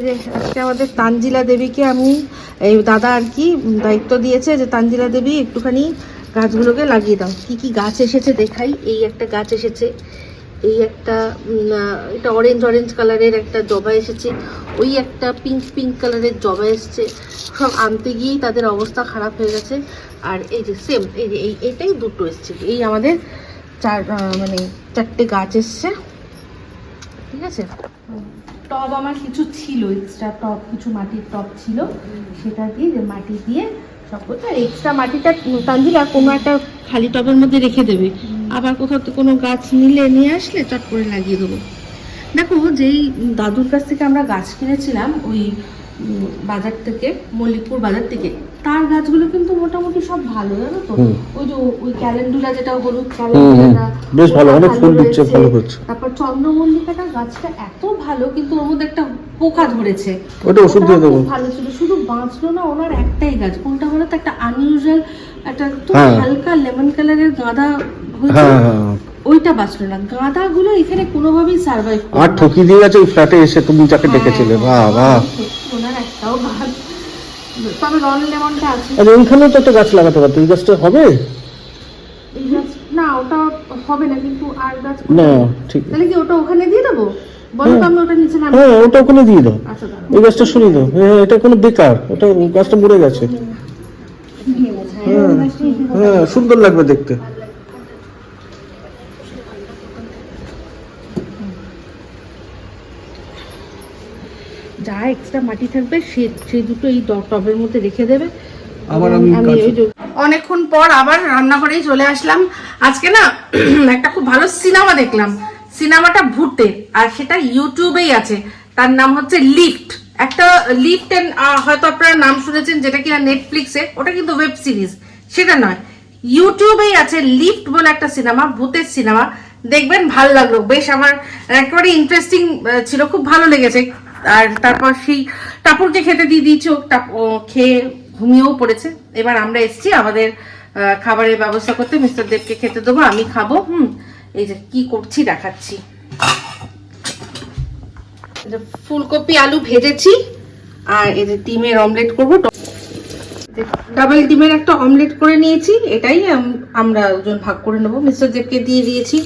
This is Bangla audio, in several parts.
আজকে আমাদের তানজিলা দেবীকে আমি, এই দাদা আর কি দায়িত্ব দিয়েছে যে তানজিলা দেবী একটুখানি গাছগুলোকে লাগিয়ে দাও। কি কি গাছ এসেছে দেখাই। এই একটা গাছ এসেছে। এই একটা এটা অরেঞ্জ অরেঞ্জ কালারের একটা জবা এসেছে। ওই একটা পিঙ্ক পিঙ্ক কালারের জবা এসেছে। সব আনতে গিয়েই তাদের অবস্থা খারাপ হয়ে গেছে। আর এই যে সেম এই যে এই, এটাই দুটো এসছে। এই আমাদের চার মানে চারটে গাছ এসছে। ঠিক আছে? টব আমার কিছু ছিল এক্সট্রা টব কিছু মাটির টব ছিল। সেটা দিয়ে যে মাটি দিয়ে সব করতে আর এক্সট্রা মাটিটা তানজিলা কোনো একটা খালি টবের মধ্যে রেখে দেবে। আবার কোথাও তো কোনো গাছ নিলে নিয়ে আসলে চট করে লাগিয়ে দেবো। দেখো যেই দাদুর কাছ থেকে আমরা গাছ কিনেছিলাম ওই বাজার থেকে মল্লিকপুর বাজার থেকে তার গাছগুলো কিন্তু মোটামুটি সব ভালো জানো তো? ওই যে ওই ক্যালেন্ডুলা যেটা হলুদ ক্যালেন্ডুলাটা বেশ ভালো, অনেক ফুল দিচ্ছে, ভালো করছে। তারপর চন্দ্রমল্লিকাটা গাছটা এত ভালো কিন্তু ওর মধ্যে একটা পোকা ধরেছে। ওটা ওষুধ দিয়ে দেবো। ভালো ছিল শুধু বাঁচলো না ওনার একটাই গাছ। কোনটা বলো তো? একটা আনইউজুয়াল একটা একটু হ্যাঁ। হালকা লেমন কালারের গাঁদা হ্যাঁ হ্যাঁ ওইটা বাঁচলো না। গাঁদাগুলো এখানে কোনোভাবেই সার্ভাইভ আর ঠকি দিয়ে গেছে ওই ফ্ল্যাটে এসে তুমি যাকে ডেকেছিলে। বাহ বাহ। ওনার একটাও গাছ তবে রন লেমনটা আছে। আর এইখানেও তো একটা গাছ লাগাতে পারতো এই গাছটা হবে? এই গাছ না ওটা হবে না কিন্তু আর গাছ না ঠিক। তাহলে কি ওটা ওখানে দিয়ে দেবো? নাম হ্যাঁ। ওটা ওখানে দিয়ে দাও। আচ্ছা এই গাছটা দাও। হ্যাঁ এটা কোনো বেকার ওটা গাছটা মরে গেছে। হ্যাঁ। হ্যাঁ সুন্দর লাগবে দেখতে। এক্সট্রা মাটি থাকবে সে সেই দুটো এই টবের মধ্যে রেখে দেবে। আবার আমি যে- অনেকক্ষণ পর আবার রান্নাঘরেই চলে আসলাম। আজকে না একটা খুব ভালো সিনেমা দেখলাম। সিনেমাটা ভূতে আর সেটা ইউটিউবেই আছে। তার নাম হচ্ছে লিফট। একটা লিফট হয়তো আপনারা নাম শুনেছেন যেটা কিনা নেটফ্লিক্সে ওটা কিন্তু ওয়েব সিরিজ। সেটা নয়। ইউটিউবেই আছে লিফট বলে একটা সিনেমা ভূতের সিনেমা। দেখবেন ভালো লাগল। বেশ আমার একেবারে ইন্টারেস্টিং ছিল। খুব ভালো লেগেছে। আর তারপর সেই টাপুরকে খেতে দিয়ে দিয়েছি, ও খেয়ে ঘুমিয়েও পড়েছে। এবার আমরা এসেছি আমাদের খাবারের ব্যবস্থা করতে। মিস্টার দেবকে খেতে দেবো, আমি খাব, হুম। এই যে কি করছি দেখাচ্ছি। ফুলকপি, আলু ভেজেছি, আর এই যে ডিমের অমলেট করব। ডাবল ডিমের একটা অমলেট করে নিয়েছি, এটাই আমরা ওজন ভাগ করে নেব। মিস্টার দেবকে দিয়ে দিয়েছি,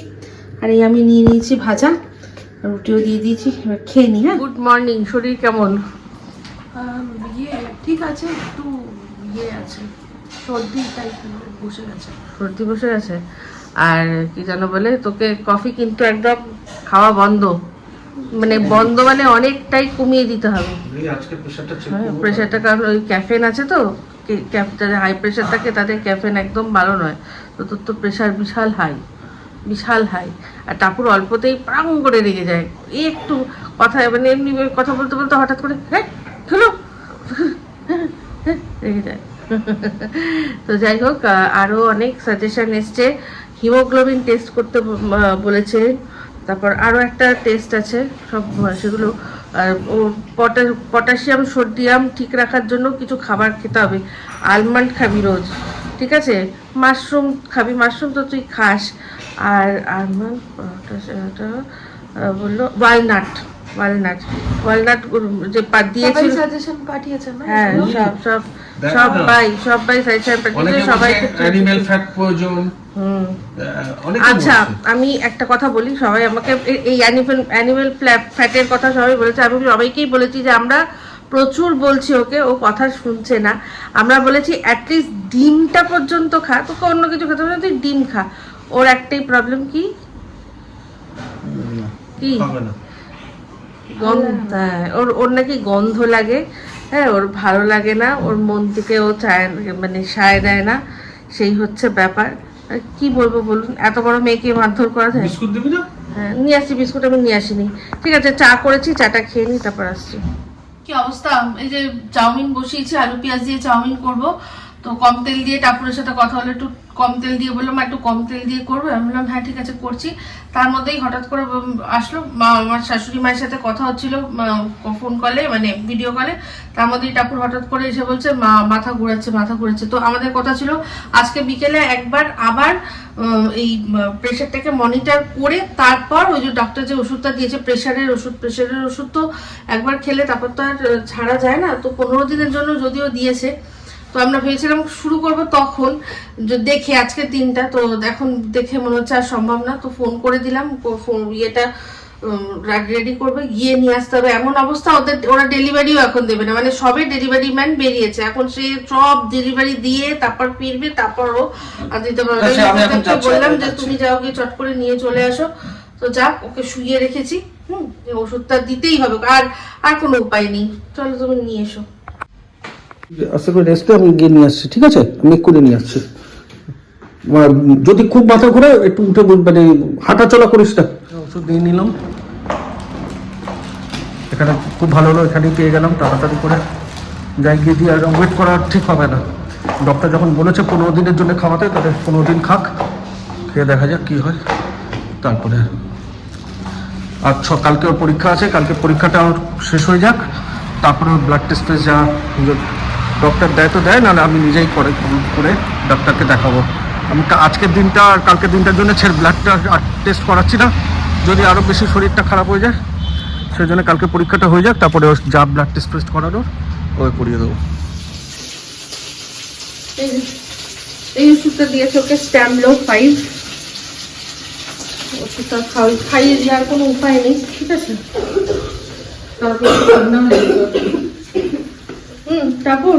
আর এই আমি নিয়ে নিয়েছি ভাজা। রুটিও দিয়ে দিয়েছি এবার খেয়ে নি হ্যাঁ? গুড মর্নিং শরীর কেমন? ইয়ে ঠিক আছে একটু ইয়ে আছে সর্দি টাইপ বসে গেছে। সর্দি বসে গেছে? আর কি যেন বলে তোকে কফি কিন্তু একদম খাওয়া বন্ধ। মানে বন্ধ মানে অনেকটাই কমিয়ে দিতে হবে। হ্যাঁ প্রেশারটা কারণ ওই ক্যাফেন আছে তো যাদের হাই প্রেশার থাকে তাদের ক্যাফেন একদম ভালো নয়। তো তোর তো প্রেশার বিশাল হাই বিশাল হাই। আর টাপুর অল্পতেই প্রাং করে রেগে যায়। একটু কথা মানে এমনি কথা বলতে বলতে হঠাৎ করে হ্যাঁ খেলো রেগে যায়। তো যাই হোক আরও অনেক সাজেশন এসছে। হিমোগ্লোবিন টেস্ট করতে বলেছে। তারপর আরও একটা টেস্ট আছে, সব সেগুলো। পটাশিয়াম, সোডিয়াম ঠিক রাখার জন্য কিছু খাবার খেতে হবে। আলমন্ড খাবি রোজ। ঠিক আছে? মাশরুম খাবি। মাশরুম তো তুই খাস। আর আলমন্ড বলল ওয়ালনাট ওয়ালনাট। ওয়ালনাট যে পা- দিয়েছিল সাজেশন পাঠিয়েছে না? হ্যাঁ সব সব সবাই সবাই সাজেশন অনেকে সবাই অ্যানিমেল ফ্যাট প্রয়োজন হুম। আচ্ছা আমি একটা কথা বলি সবাই আমাকে এই অ্যানিমেল অ্যানিমেল ফ্যাটের কথা সবাই বলেছে। আমি সবাইকেই বলেছি যে আমরা প্রচুর বলছি ওকে ও কথা শুনছে না। আমরা বলেছি অ্যাটলিস্ট ডিমটা পর্যন্ত খা তোকে অন্য কিছু খেতে হবে তুই ডিম খা। ওর একটাই প্রবলেম কি? কি? না। হ্যাঁ ওর ওর নাকি গন্ধ লাগে। হ্যাঁ ওর ভালো লাগে না ওর মন থেকে ও চায় মানে সায় দেয় না। সেই হচ্ছে ব্যাপার। কি বলব বলুন এত বড় মেয়েকে মারধর করা যায়? বিস্কুট দিবি না? হ্যাঁ নিয়ে আসছি বিস্কুট আমি নিয়ে আসিনি। ঠিক আছে চা করেছি চাটা খেয়ে নিই তারপর আসছি। কি অবস্থা? এই যে চাউমিন বসিয়েছি, আলু পেঁয়াজ দিয়ে চাউমিন করব, তো কম তেল দিয়ে টাপুরের সাথে কথা হলে একটু কম তেল দিয়ে বললাম একটু কম তেল দিয়ে করবে? আমি বললাম হ্যাঁ ঠিক আছে, করছি। তার মধ্যেই হঠাৎ করে আসলো। মা, আমার শাশুড়ি মায়ের সাথে কথা হচ্ছিল ফোন কলে মানে ভিডিও কলে তার মধ্যেই টাপুর হঠাৎ করে এসে বলছে, মা, মাথা ঘুরাচ্ছে মাথা ঘুরাচ্ছে। তো আমাদের কথা ছিল, আজকে বিকেলে একবার আবার এই প্রেশারটাকে মনিটর করে তারপর ওই যে ডক্টর যে ওষুধটা দিয়েছে প্রেশারের ওষুধ প্রেশারের ওষুধ তো একবার খেলে তারপর তো আর, ছাড়া যায় না। তো পনেরো দিনের জন্য যদিও দিয়েছে তো আমরা ভেবেছিলাম শুরু করব তখন যে দেখে আজকে দিনটা তো এখন দেখে মনে হচ্ছে আর সম্ভব না তো ফোন করে দিলাম ফোন- ইয়েটা রেডি করবে গিয়ে নিয়ে আসতে হবে। এমন অবস্থা ওদের ওরা ডেলিভারিও এখন দেবে না মানে সবে ডেলিভারি ম্যান বেরিয়েছে। এখন সে সব ডেলিভারি দিয়ে তারপর ফিরবে তারপর ও আর দিতে পারবে। আচ্ছা, বললাম যে তুমি যাও গিয়ে চট করে নিয়ে চলে আসো। তো যাক ওকে শুইয়ে রেখেছি হুম ওষুধটা দিতেই হবে আর আর কোনো উপায় নেই। চলো তুমি নিয়ে এসো। আস্তে করে রেস্টে আমি গিয়ে নিয়ে আসছি, ঠিক আছে? আমি এক্ষুনি নিয়ে আসছি। যদি খুব মাথা ঘোরে একটু উঠে মানে হাঁটা চলা করিস না। ওষুধ দিয়ে নিলাম। এখানে খুব ভালো হলো, এখানেই পেয়ে গেলাম, তাড়াতাড়ি করে যাই গিয়ে দিয়ে আর ওয়েট করা ঠিক হবে না। ডক্টর যখন বলেছে পনেরো দিনের জন্য খাওয়াতে, তাহলে পনেরো দিন খাক, খেয়ে দেখা যাক কী হয়। তারপরে আর ছ, কালকে ওর পরীক্ষা আছে, কালকে পরীক্ষাটা শেষ হয়ে যাক। তারপরে ব্লাড টেস্ট যা ডক্টর দেয় তো দেয়, নাহলে আমি নিজেই করে করে ডক্টরকে দেখাবো। আমি আজকের দিনটা আর কালকের দিনটার জন্য ছেড়ে ব্লাডটা আর টেস্ট করাচ্ছি না। যদি আরও বেশি শরীরটা খারাপ হয়ে যায়, সেই জন্য কালকে পরীক্ষাটা হয়ে যাক, তারপরে যা ব্লাড টেস্ট টেস্ট করানোর ওই করিয়ে দেবো। এই ওষুধটা দিয়েছে ওকে স্ট্যামলো ফাইভ ওষুধটা খাওয়াই খাইয়ে দেওয়ার কোনো উপায় নেই, ঠিক আছে? তারপর। হুম, তারপর?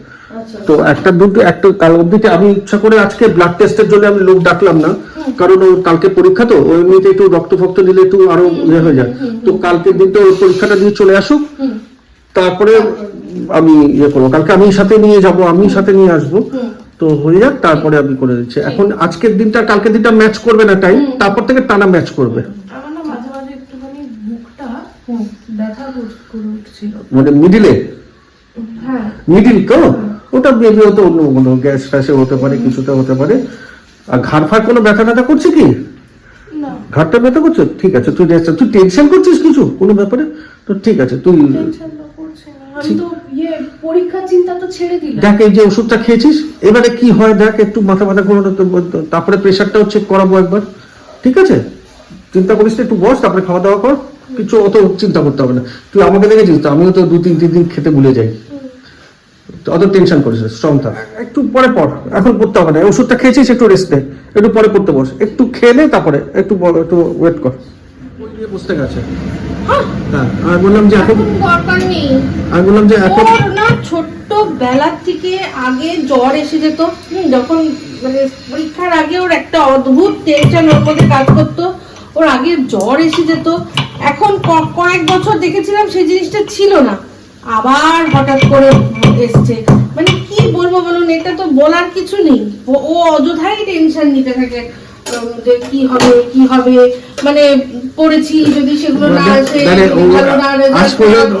তো একটা দুটো একটা কাল অবধিতে আমি ইচ্ছা করে আজকে ব্লাড টেস্টের জন্য আমি লোক ডাকলাম না কারণ ও কালকে পরীক্ষা তো ও এমনিতে একটু রক্ত ফক্ত দিলে একটু আরও ইয়ে হয়ে যায়। তো কালকের দিনটা ওর পরীক্ষাটা দিয়ে চলে আসুক তারপরে আমি ইয়ে করব। কালকে আমি সাথে নিয়ে যাব আমি সাথে নিয়ে আসব। তো হয়ে যাক তারপরে আমি করে দিচ্ছি। এখন আজকের দিনটা কালকের দিনটা ম্যাচ করবে না টাইম তারপর থেকে টানা ম্যাচ করবে। মানে মিডিলে মিডিল তো ওটা বেবি হতে অন্য কোনো গ্যাস ফ্যাসে হতে পারে কিছুতে হতে পারে। আর ঘাড় ফাড় কোনো ব্যথা ট্যাথা করছে কি? ঘাড়টা ব্যথা করছে? ঠিক আছে তুই rest- তুই টেনশন করছিস কিছু? কোনো ব্যাপারে? তো ঠিক আছে তুই ইয়ে দেখ এই যে ওষুধটা খেয়েছিস এবারে কি হয় দেখ একটু মাথা ব্যথা করো তারপরে প্রেশারটাও চেক করাবো একবার। ঠিক আছে? চিন্তা করিস একটু বস তারপরে খাওয়া দাওয়া কর। কিছু অত চিন্তা করতে হবে না। তুই আমাকে দেখেছিস তো আমিও তো দু তিন তিন দিন খেতে ভুলে যাই। অত টেনশন করিস না স্ট্রং থাক একটু পরে পর এখন পড়তে হবে না। ওষুধটা খেয়েছিস একটু রেস্ট নে একটু পরে পড়তে বস। একটু খেয়ে নে তারপরে একটু একটু ওয়েট কর। নিয়ে বসতে গেছে। হ্যাঁ। আমি বললাম যে এখন দরকার নেই। আমি বললাম যে এখন না ছোট্ট বেলার থেকে আগে জ্বর এসে যেত। হুম, যখন মানে পরীক্ষার আগে ওর একটা অদ্ভুত টেনশন ওর মধ্যে কাজ করতো। ওর আগে জ্বর এসে যেত। এখন ক- কয়েক বছর দেখেছিলাম সেই জিনিসটা ছিল না। আবার হঠাৎ করে এসছে। মানে কি বলব বলুন এটা তো বলার কিছু নেই। ও- অযথাই টেনশন নিতে থাকে যে কি হবে কি হবে। মানে পড়েছি যদি সেগুলো না আসে মানে ও ভালো না আজ পর্যন্ত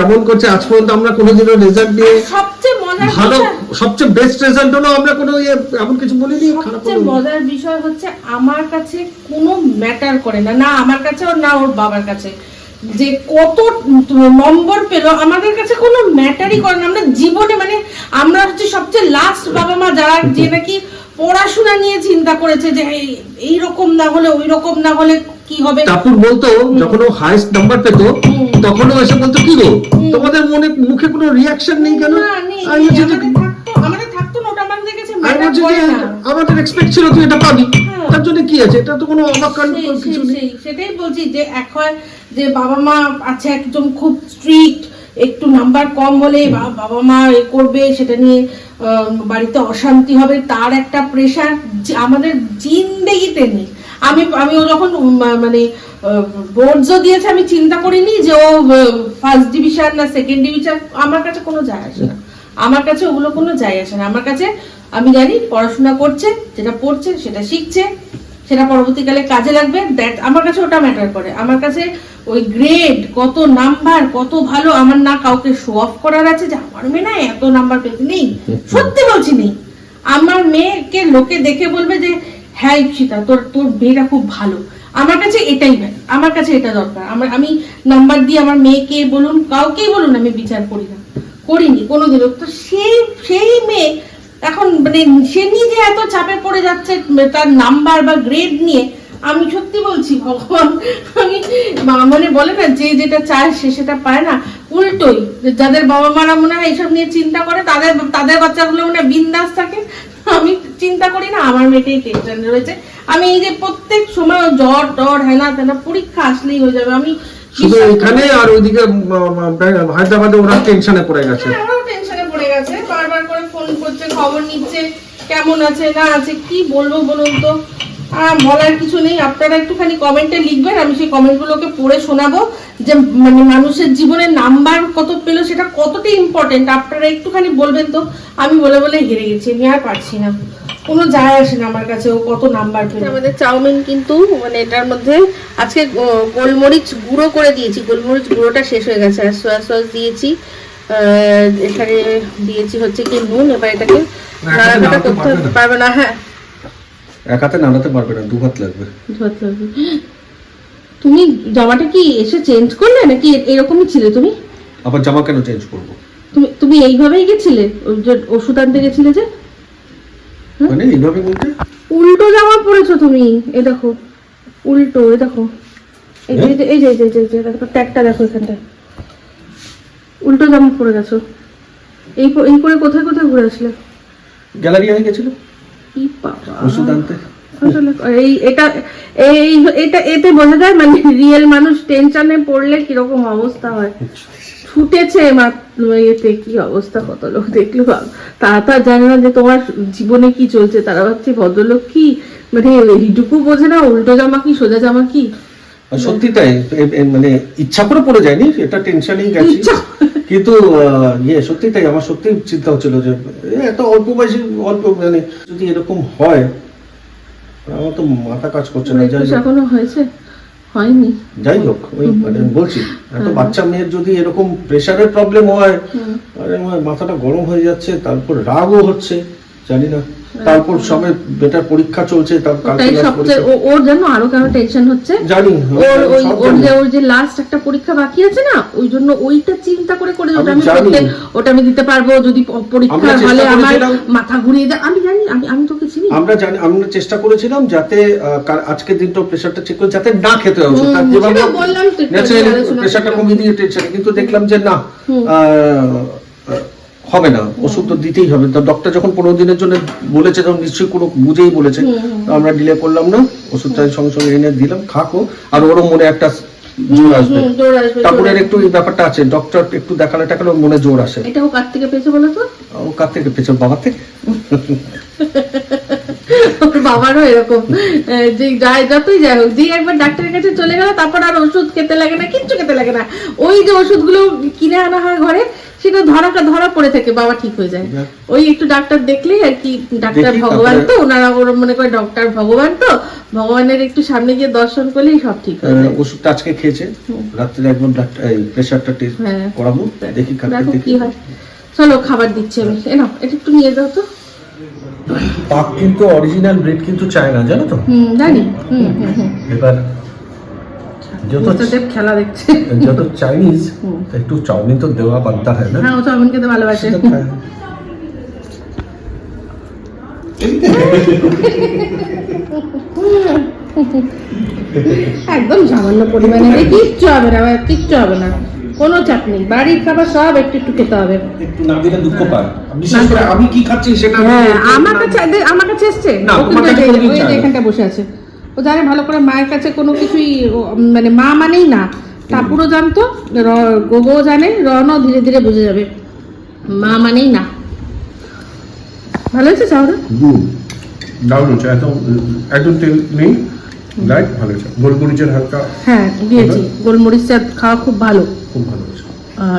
এমন করছে আজ পর্যন্ত আমরা কোনোদিনও রেজাল্ট দিয়ে সবচেয়ে মজার ভালো সবচেয়ে বেস্ট রেজাল্ট হলো আমরা কোনো ইয়ে এমন কিছু বলিনি সবচেয়ে মজার বিষয় হচ্ছে আমার কাছে কোনো ম্যাটার করে না। না আমার কাছে আর না ওর বাবার কাছে। যে কত নম্বর পেল আমাদের কাছে কোনো ম্যাটারই করে না। আমরা জীবনে মানে আমরা হচ্ছে সবচেয়ে লাস্ট বাবা মা যারা যে নাকি পড়াশোনা নিয়ে চিন্তা করেছে যে এই- রকম না হলে ওই রকম না হলে কি হবে? টাপুর বলতো যখন ও হাইস্ট নাম্বার পেত তখন ও এসে বলতো কি গো তোমাদের মনে মুখে কোনো রিয়াকশন নেই কেন? আমাদের থাকতো না ওটা আমাদের কাছে আমাদের এক্সপেক্ট ছিল তুই এটা পাবি? হ্যাঁ। তার জন্য কি আছে? এটা তো কোনো অবাক কিছু নেই। সেটাই বলছি যে এক হয় যে বাবা মা আছে একদম খুব স্ট্রিক্ট একটু নাম্বার কম হলে বাবা মা এ করবে, সেটা নিয়ে বাড়িতে অশান্তি হবে, তার একটা প্রেশার আমাদের জিন্দেগিতে নেই। আমি আমি ও যখন মানে বোর্ডসও দিয়েছে, আমি চিন্তা করিনি যে ও ফার্স্ট ডিভিশন না সেকেন্ড ডিভিশন আমার কাছে কোনো যায় আসে না। আমার কাছে ওগুলো কোনো যায় আসে না। আমার কাছে, আমি জানি পড়াশোনা করছে, যেটা পড়ছে, সেটা শিখছে। সেটা পরবর্তীকালে কাজে লাগবে। দ্যাট আমার কাছে ওটা ম্যাটার করে। আমার কাছে ওই গ্রেড কত নাম্বার কত ভালো, আমার না কাউকে শো অফ করার আছে যে আমার মেয়ে না এত নাম্বার পেতে নেই। সত্যি বলছি নেই। আমার মেয়েকে লোকে দেখে বলবে যে হ্যাঁ ইপসিতা তোর তোর মেয়েটা খুব ভালো। আমার কাছে এটাই ব্যাপার আমার কাছে এটা দরকার। আমার, আমি নাম্বার দিয়ে আমার মেয়েকে বলুন, কাউকেই বলুন আমি বিচার করি না। করিনি, কোনোদিনও। তো সেই সেই মেয়ে এখন মানে সে নিজে এত চাপে পড়ে যাচ্ছে তার নাম্বার বা গ্রেড নিয়ে আমি সত্যি বলছি ভগবান আমি মা- মানে বলে না যে যেটা চায় সে সেটা পায় না উল্টোই যাদের বাবা মারা মনে হয় এইসব নিয়ে চিন্তা করে তাদের তাদের বাচ্চাগুলো মনে হয় বিন্দাস থাকে আমি চিন্তা করি না আমার মেয়েটাই টেনশন রয়েছে আমি এই যে প্রত্যেক সময় জ্বর টর হেনা তেনা পরীক্ষা আসলেই হয়ে যাবে আমি শুধু এখানে আর ওইদিকে হায়দ্রাবাদে ওরা টেনশনে পড়ে গেছে। হ্যাঁ, টেনশনে পড়ে গেছে বারবার করে ফোন খবর নিচ্ছে কেমন আছে না আছে কি বলব বলুন তো? আহ, বলার কিছু নেই আপনারা একটুখানি কমেন্টে লিখবেন আমি সেই কমেন্টগুলোকে পড়ে শোনাবো। যে মানে মানুষের জীবনে নাম্বার কত পেল সেটা কতটা ইম্পর্টেন্ট আপনারা একটুখানি বলবেন তো? আমি বলে বলে হেরে গেছি আমি আর পারছি না। কোনো যায় আসে না আমার কাছে ও কত নাম্বার পেল। আমাদের চাউমিন কিন্তু মানে এটার মধ্যে আজকে গোলমরিচ গুঁড়ো করে দিয়েছি গোলমরিচ গুঁড়োটা শেষ হয়ে গেছে আর সোয়া সস দিয়েছি। এখানে দিয়েছি হচ্ছে কি নুন এবার এটাকে একাতে নাড়াচাড়া করতে পারবে না? হ্যাঁ এক হাতে নাড়াতে পারবে না দু হাত লাগবে ধরতে হবে। তুমি জামাটা কি এসে চেঞ্জ করলে নাকি এরকমই ছিলে তুমি আবার জামা কেন চেঞ্জ করব তুমি তুমি এইভাবেই গেছিলে যে ওষুধ আনতে গেছিলে যে মানে এইভাবে বলতে উল্টো জামা পরেছো তুমি এই দেখো উল্টো এই দেখো এই যে এই যে এই যে এই যে এই যে দেখো ট্যাগটা দেখো এখানটা উল্টো জামা পরে গেছো। এই এই করে কোথায় কোথায় ঘুরে আসলে? গ্যালারি হয়ে গেছিল। কি বাবা। ওষুধ আনতে। আসলে এই এটা এই এটা এতে বোঝা যায় মানে রিয়েল মানুষ টেনশনে পড়লে কীরকম অবস্থা হয়। ছুটেছে এতে কি অবস্থা? কত লোক দেখল ভাব- তারা তো জানে না যে তোমার জীবনে কি চলছে। তারা ভাবছে ভদ্রলোক কি? মানে এইটুকু বোঝে না উল্টো জামা কি সোজা জামা কি? সত্যি তাই মানে ইচ্ছা করে পড়ে যায়নি এটা টেনশনেই গেছি। কিন্তু ইয়ে সত্যি তাই আমার সত্যি চিন্তা হচ্ছিল যে এত অল্প বয়সী অল্প মানে যদি এরকম হয় আমার তো মাথা কাজ করছে না যাই হোক। এখনও হয়েছে? হয়নি। যাই হোক ওই মানে বলছি এত বাচ্চা মেয়ের যদি এরকম প্রেশারের প্রবলেম হয় মাথাটা গরম হয়ে যাচ্ছে তারপর রাগও হচ্ছে। জানি না। তারপর সবে বেটার পরীক্ষা চলছে তার পরীক্ষা। ওর জন্য আরও কেন টেনশন হচ্ছে? জানি ওর ওই ওর যে ওর যে লাস্ট একটা পরীক্ষা বাকি আছে না ওই জন্য ওইটা চিন্তা করে করে ওটা আমি। প্রত্যেক ওটা আমি দিতে পারব যদি প- পরীক্ষার আমরা চেষ্টা হলে আমার করেছিলাম। মাথা ঘুরিয়ে দেয় আমি জানি আমি আমি তোকে চিনি। আমরা জানি আমরা চেষ্টা করেছিলাম যাতে আজকের দিনটা প্রেশারটা চেক করে যাতে না খেতে হয় হুম, যেভাবে প্রেশারটা কমিয়ে দিয়ে টেনশন কিন্তু দেখলাম যে না হবে না ওষুধ তো দিতেই হবে। তো ডক্টর যখন পনেরো দিনের জন্য বলেছে তখন নিশ্চয়ই কোনো বুঝেই বলেছে। তো আমরা ডিলে করলাম না ওষুধটা সঙ্গে সঙ্গে এনে দিলাম খাকো আর ওরও মনে একটা জোর আসবে। ঠাকুরের একটু এই ব্যাপারটা আছে ডক্টর একটু দেখালে টাকালে মনে জোর আসে। এটা ও কার থেকে পেয়েছে বলো তো? ও কার থেকে পেছন বাবার থেকে? ওর বাবারও এরকম। যে যায় যতই যাই হোক দিয়ে একবার ডাক্তারের কাছে চলে গেল তারপর আর ওষুধ খেতে লাগে না কিচ্ছু খেতে লাগে না। ওই যে ওষুধগুলো কিনে আনা হয় ঘরে সেটা ধরা ধরা পড়ে থাকে বাবা ঠিক হয়ে যায়। ওই একটু ডাক্তার দেখলেই আর কি ডাক্তার ভগবান তো ওনারা ওর মনে করে ডক্টর ভগবান তো ভগবানের একটু সামনে গিয়ে দর্শন করলেই সব ঠিক হয়ে যায়। ওষুধটা আজকে খেয়েছে রাত্রে একদম ডাক্তার এই প্রেশারটা টেস্ট হ্যাঁ। করাবো দেখি দেখি কি হয়। চলো খাবার দিচ্ছি আমি। এ নাও এটা একটু নিয়ে যাও তো। পাক কিন্তু অরিজিনাল ব্রেড কিন্তু চায় না জানো তো? হুম জানি। হুম হুম হুম। এবার যত খেলা দেখছে। যত চাইনিজ একটু চাউমিন তো দেওয়া হয় না? হ্যাঁ ও চাউমিন খেতে ভালোবাসে। একদম সামান্য পরিমাণে। কিচ্ছু হবে না কিচ্ছু হবে না। কোনো চাপ নেই। বাড়ির খাবার সব একটু একটু খেতে হবে। একটু না দিলে দুঃখ পায়। বিশেষ করে আমি কি খাচ্ছি সেটা হ্যাঁ আমার কাছে আমার কাছে এসছে। এখানটা বসে আছে। ও জানে ভালো করে মায়ের কাছে কোনো কিছুই মানে মা মানেই না। টাপুরও জানতো র- গোগো জানে রনও ধীরে ধীরে বুঝে যাবে। মা মানেই না। ভালো হয়েছে হুম। দারুণ হচ্ছে এত একদম তেল নেই। লাইট ভালো হয়েছে। গোলমরিচের হালকা হ্যাঁ দিয়েছি গোলমরিচ চা খাওয়া খুব ভালো। খুব ভালো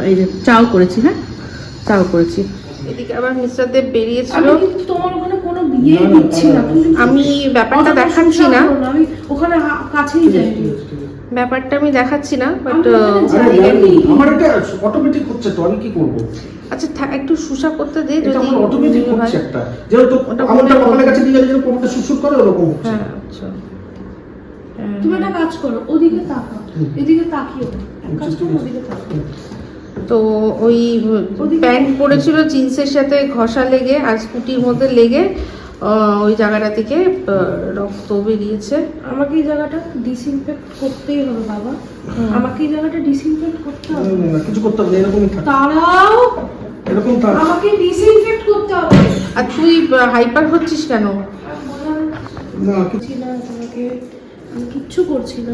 এই যে চাও করেছি হ্যাঁ? চাও করেছি। এদিকে আবার মিস্টার দেব বেরিয়েছিল। তোমার ওখানে কোনো বিয়ে দিচ্ছি না আমি ব্যাপারটা দেখাচ্ছি না। ওখানে কাছেই যাই ব্যাপারটা আমি দেখাচ্ছি না বাট আমার এটা অটোমেটিক হচ্ছে তো আমি কি করব? আচ্ছা একটু সুসা করতে দে যদি আমার অটোমেটিক হচ্ছে একটা। যেহেতু আমারটা কপালের কাছে নিয়ে গেলে যেরকম কপালটা সুরসুর করে ওরকম হচ্ছে। হ্যাঁ আচ্ছা। তুমি একটা কাজ করো ওদিকে তাকাও এদিকে তাকিও এক কাজ করো ওদিকে তাকাও। তো ওই প্যান্ট পরেছিল জিন্সের সাথে ঘষা লেগে আর স্কুটির মধ্যে লেগে ওই জায়গাটা থেকে রক্ত বেরিয়েছে। আমাকে এই জায়গাটা ডিসইনফেক্ট করতেই হবে বাবা। আমাকে এই জায়গাটা ডিসইনফেক্ট করতে হবে। কিছু করতে হবে না, এরকমই তারাও এরকম আমাকে ডিসইনফেক্ট করতে হবে। আর তুই হাইপার হচ্ছিস কেন? না কিছু না তোমাকে। আমি কিচ্ছু করছি না।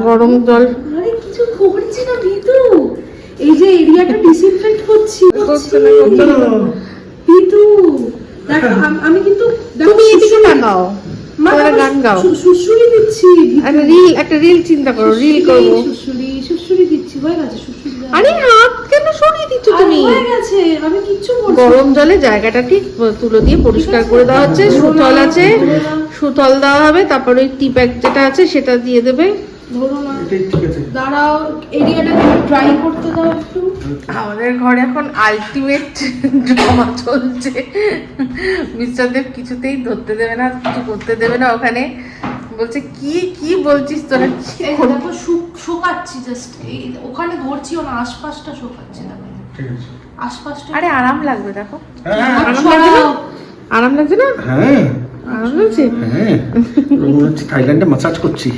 গরম জল। আরে কিছু করছি না ভিতু। এই যে এরিয়াটা ডিসইনফেক্ট করছি না, না। ভিতু। দেখো আমি কিন্তু তুমি এদিকে সুড়সুড়ি- তাকাও মা, একটা দেখো, গান গাও। সু- সুড়সুড়ি দিচ্ছি। একটা রিল একটা রিল চিন্তা করো রিল করব। সুড়সুড়ি সুড়সুড়ি দিচ্ছি। হয়ে গেছে দেওয়া। আরে হাত কেন সরিয়ে দিচ্ছ তুমি? আমি কিচ্ছু গরম জলে জায়গাটা ঠিক তুলো দিয়ে পরিষ্কার করে দেওয়া হচ্ছে সুতল আছে সুতল দেওয়া হবে তারপরে ওই টি প্যাক যেটা আছে সেটা দিয়ে দেবে। ধরো না এটাই ঠিক আছে। দাঁড়াও এরিয়াটা ড্রাই করতে দাও একটু। আমাদের ঘরে এখন আলটিমেট ড্রামা চলছে। মিস্টার দেব কিছুতেই ধরতে দেবে না কিছু করতে দেবে না ওখানে। বলছে কি কি বলছিস তোরা? কি এই করবি?" দেখো শুক- শোকাচ্ছি জাস্ট ওখানে ধরছিও না আশপাশটা শোকাচ্ছি না। ঠিক আছে। আশপাশটা আরে আরাম লাগবে দেখো। হ্যাঁ আরাম লাগছে না? আরাম লাগছে না? হ্যাঁ। আরাম লাগছে? হ্যাঁ। থাইল্যান্ডে মাসাজ করছি।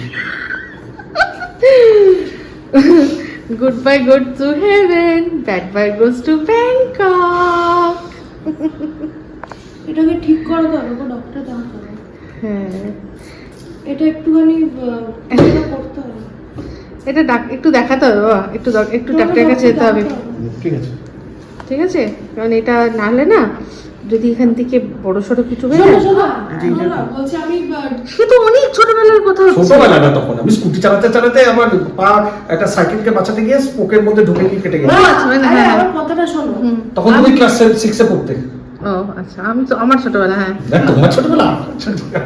Good boy good to heaven bad boy goes to Bangkok এটাকে ঠিক করাতে হবে ডক্টর দেখাতে হ্যাঁ। এটা একটুখানি এটা করতে হবে। এটা ডাক একটু দেখাতে হবে বাবা। একটু একটু ডাক্তারের কাছে যেতে হবে। ঠিক আছে। ঠিক আছে? কারণ এটা না হলে না যদি এখান থেকে বড় সড়ো কিছু হয়ে যায় বলছি আমি সে তো অনেক ছোটবেলার কথা ছোটবেলা না তখন। আমি স্কুটি চালাতে চালাতে আমার পা একটা সাইকেলকে বাঁচাতে গিয়ে স্পোকের মধ্যে ঢুকে গিয়ে কেটে আচ্ছা মানে আরে হ্যাঁ কথাটা শোনো। তখন তুমি ক্লাস সিক্সে পড়তে। ও আচ্ছা আমি তো আমার ছোটবেলা হ্যাঁ। দেখ তোমার ছোটবেলা। ছোটবেলা,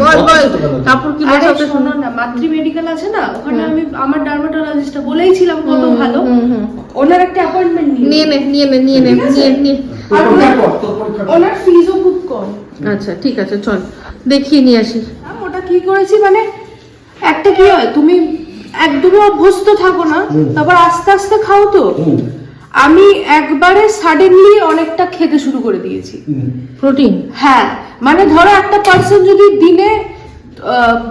বল বল ছোটবেলা। কি বলছো? শোনো না মাতৃ মেডিকেল আছে না? ওখানে আমি আমার ডার্মাটোলজিস্টটা বলেইছিলাম কত ভালো। ওনার একটা অ্যাপয়েন্টমেন্ট নিয়ে। নে নিয়ে নে নিয়ে নে নিয়ে আর ওনার- ফিজও খুব কম। আচ্ছা ঠিক আছে চল দেখিয়ে নিয়ে আসি। ওটা কি করেছি মানে একটা কি হয় তুমি একদমই অভ্যস্ত থাকো না তারপর আস্তে আস্তে খাও তো। আমি একবারে সাডেনলি অনেকটা খেতে শুরু করে দিয়েছি। প্রোটিন? হ্যাঁ মানে ধরো একটা পার্সন যদি দিনে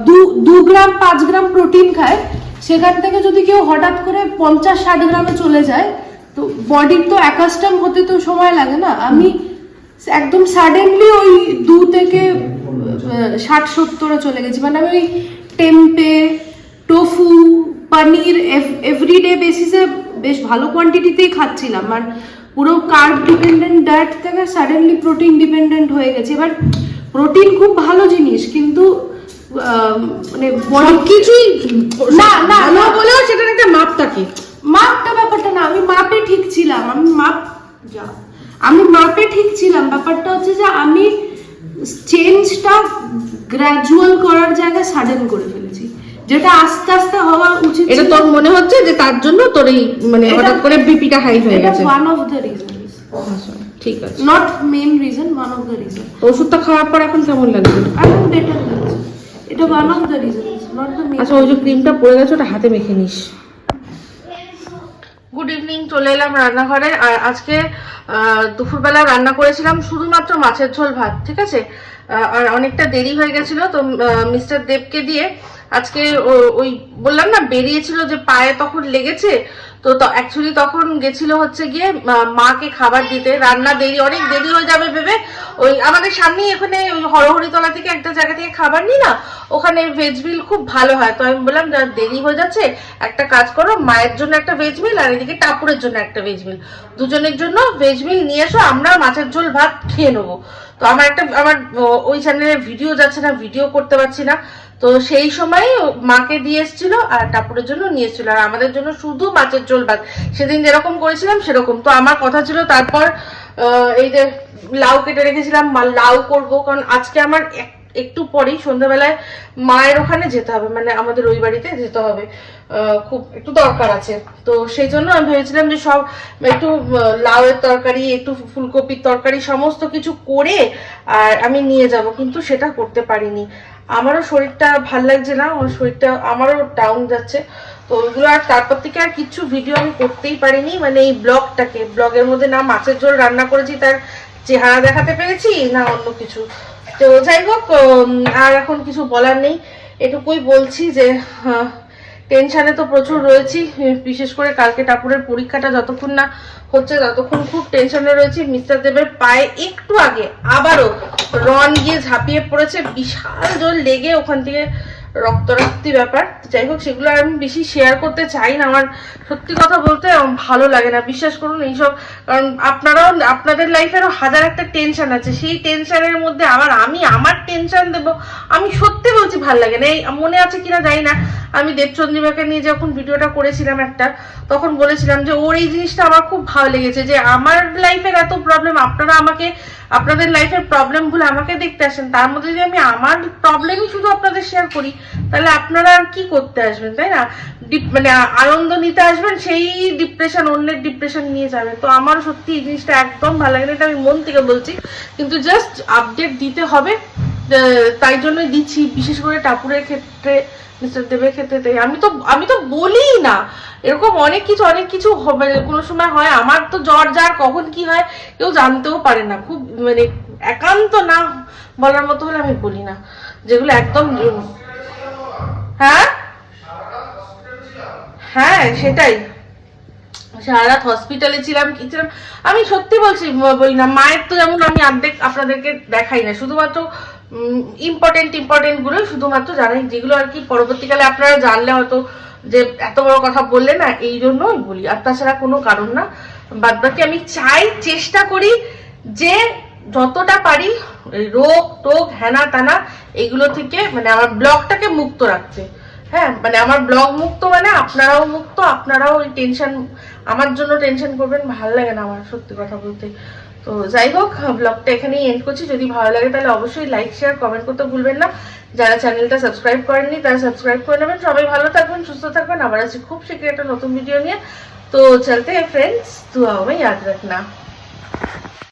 দু- দু গ্রাম পাঁচ গ্রাম প্রোটিন খায় সেখান থেকে যদি কেউ হঠাৎ করে পঞ্চাশ ষাট গ্রামে চলে যায় তো বডির তো অ্যাকাস্টাম হতে তো সময় লাগে না। আমি একদম সাডেনলি ওই দু থেকে ষাট সত্তরে চলে গেছি। মানে আমি ওই টেম্পে টোফু পনির এভরিডে বেসিসে বেশ ভালো কোয়ান্টিটিতেই খাচ্ছিলাম। আর পুরো কার্ব ডিপেন্ডেন্ট ডায়েট থেকে সাডেনলি প্রোটিন ডিপেন্ডেন্ট হয়ে গেছে। এবার প্রোটিন খুব ভালো জিনিস কিন্তু মানে বডি কিছুই না না না। বলেও সেটার একটা মাপ থাকে। মাপটা ব্যাপারটা না আমি মাপে ঠিক ছিলাম। আমি মাপ যা আমি মাপে ঠিক ছিলাম। ব্যাপারটা হচ্ছে যে আমি চেঞ্জটা গ্র্যাজুয়াল করার জায়গায় সাডেন করে ফেলেছি। যেটা আস্তে আস্তে হওয়া উচিত এটা তোর মনে হচ্ছে যে তার জন্য তোর এই মানে হঠাৎ করে বিপিটা হাই হয়ে গেছে? ওয়ান অফ দ্য রিজনস ঠিক আছে। Not main reason one of the reason ওষুধটা খাওয়ার পর এখন কেমন লাগছে? এখন বেটার লাগছে। এটা one of the reasons not the main আচ্ছা ওই যে ক্রিমটা পড়ে গেছে ওটা হাতে মেখে নিস। গুড ইভিনিং চলে এলাম রান্নাঘরে। আর আজকে আহ, দুপুরবেলা রান্না করেছিলাম শুধুমাত্র মাছের ঝোল ভাত ঠিক আছে? আর অনেকটা দেরি হয়ে গেছিল তো মিস্টার দেবকে দিয়ে আজকে ওই বললাম না বেরিয়েছিল যে পায়ে তখন লেগেছে তো অ্যাকচুয়ালি তখন গেছিল হচ্ছে গিয়ে মাকে খাবার দিতে। রান্না দেরি, অনেক দেরি হয়ে যাবে ভেবে ওই আমাদের সামনেই এখানে ওই হরহরিতলা থেকে একটা জায়গা থেকে খাবার নিই না, ওখানে ভেজ মিল খুব ভালো হয়। তো আমি বললাম দেরি হয়ে যাচ্ছে, একটা কাজ করো, মায়ের জন্য একটা ভেজ মিল আর এদিকে টাপুরের জন্য একটা ভেজ মিল দুজনের জন্য ভেজ মিল নিয়ে এসো, আমরা মাছের ঝোল ভাত খেয়ে নেব। তো আমার একটা, আমার ওই চ্যানেলে ভিডিও যাচ্ছে না ভিডিও করতে পারছি না। তো সেই সময় মাকে দিয়ে এসেছিল আর টাপুরের জন্য নিয়ে এসেছিল। আর আমাদের জন্য শুধু মাছের ভাত। সেদিন যেরকম করেছিলাম সেরকম। তো আমার কথা ছিল তারপর এই যে লাউ কেটে রেখেছিলাম লাউ করব, কারণ আজকে আমার এক- একটু পরেই সন্ধ্যাবেলায় মায়ের ওখানে যেতে হবে মানে আমাদের ওই বাড়িতে যেতে হবে। খুব একটু দরকার আছে। তো সেই জন্য আমি ভেবেছিলাম যে সব একটু লাউয়ের তরকারি, একটু ফুলকপির তরকারি, সমস্ত কিছু করে আর আমি নিয়ে যাব, কিন্তু সেটা করতে পারিনি। আমারও শরীরটা ভালো লাগছে না, আমার শরীরটা, আমারও ডাউন যাচ্ছে। তো ওইগুলো আর তারপর থেকে আর কিছু ভিডিও আমি করতেই পারিনি। মানে এই ব্লগটাকে, ব্লগের মধ্যে না মাছের ঝোল রান্না করেছি, তার চেহারা দেখাতে পেরেছি, না অন্য কিছু। তো যাই হোক আর এখন কিছু বলার নেই। এটুকুই বলছি যে টেনশানে তো প্রচুর রয়েছি। বিশেষ করে কালকে টাপুরের পরীক্ষাটা যতক্ষণ না হচ্ছে, ততক্ষণ খুব টেনশনে রয়েছি। মিস্টার দেবের পায়ে একটু আগে আবারও রন গিয়ে ঝাঁপিয়ে পড়েছে। বিশাল জল লেগে ওখান থেকে রক্তরক্তি ব্যাপার। যাই হোক, সেগুলো আর আমি বেশি শেয়ার করতে চাই না। আমার সত্যি কথা বলতে ভালো লাগে না। বিশ্বাস করুন, এইসব, কারণ আপনারাও, আপনাদের লাইফেরও হাজার একটা টেনশন আছে। সেই টেনশনের মধ্যে আবার আমি আমার টেনশন দেব। আমি সত্যি বলছি, ভালো লাগে না। এই মনে আছে কিনা জানি না। আমি দেবচন্দ্রিমাকে নিয়ে যখন ভিডিওটা করেছিলাম একটা, তখন বলেছিলাম যে, ওর এই জিনিসটা আমার খুব ভালো লেগেছে যে, আমার লাইফের এত প্রবলেম আপনারা আমাকে আপনাদের লাইফের প্রবলেম ভুলে আমাকে দেখতে আসেন, তার মধ্যে যদি আমি আমার প্রবলেমই শুধু আপনাদের শেয়ার করি, তাহলে আপনারা আর কি করতে আসবেন, তাই না? মানে আনন্দ নিতে আসবেন, সেই ডিপ্রেশন অন্যের ডিপ্রেশন নিয়ে যাবে। তো আমার সত্যি এই জিনিসটা একদম ভালো লাগে না, এটা আমি মন থেকে বলছি। কিন্তু জাস্ট আপডেট দিতে হবে তাই জন্যই দিচ্ছি, বিশেষ করে টাপুরের ক্ষেত্রে মিস্টার দেবের ক্ষেত্রে আমি তো আমি তো বলি না। এরকম অনেক কিছু অনেক কিছু হবে। কোনো সময় হয়, আমার তো জ্বর যার কখন কি হয়, কেউ জানতেও পারে না। খুব মানে একান্ত না বলার মতো হলে আমি বলি না। যেগুলো একদম হ্যাঁ? হ্যাঁ সেটাই। সারা রাত হসপিটালে ছিলাম, কি ছিলাম? আমি সত্যি বলছি বলি না। মায়ের তো যেমন আমি অর্ধেক আপনাদেরকে দেখাই না। শুধুমাত্র ইম্পর্টেন্ট ইম্পর্টেন্টগুলো শুধুমাত্র জানাই, যেগুলো আর কি পরবর্তীকালে আপনারা জানলে হয়তো যে এত বড় কথা বললে না, এই জন্যই বলি। আর তাছাড়া কোনো কারণ না। বাদ বাকি আমি চাই, চেষ্টা করি যে যতটা পারি রোগ টোগ হ্যানা তানা এগুলো থেকে মানে আমার ব্লগটাকে মুক্ত রাখতে। হ্যাঁ মানে আমার ব্লগ মুক্ত মানে আপনারাও মুক্ত, আপনারাও ওই টেনশন আমার জন্য টেনশন করবেন, ভালো লাগে না আমার, সত্যি কথা বলতে। তো যাই হোক ব্লগটা এখানেই এন্ড করছি। যদি ভালো লাগে তাহলে অবশ্যই লাইক শেয়ার কমেন্ট করতে ভুলবেন না। যারা চ্যানেলটা সাবস্ক্রাইব করেননি, তারা সাবস্ক্রাইব করে নেবেন। সবাই ভালো থাকবেন, সুস্থ থাকবেন। আবার আছি খুব শীঘ্রই একটা নতুন ভিডিও নিয়ে। তো চলতে ফ্রেন্ডস তো আমায় ইয়াদ রাখনা।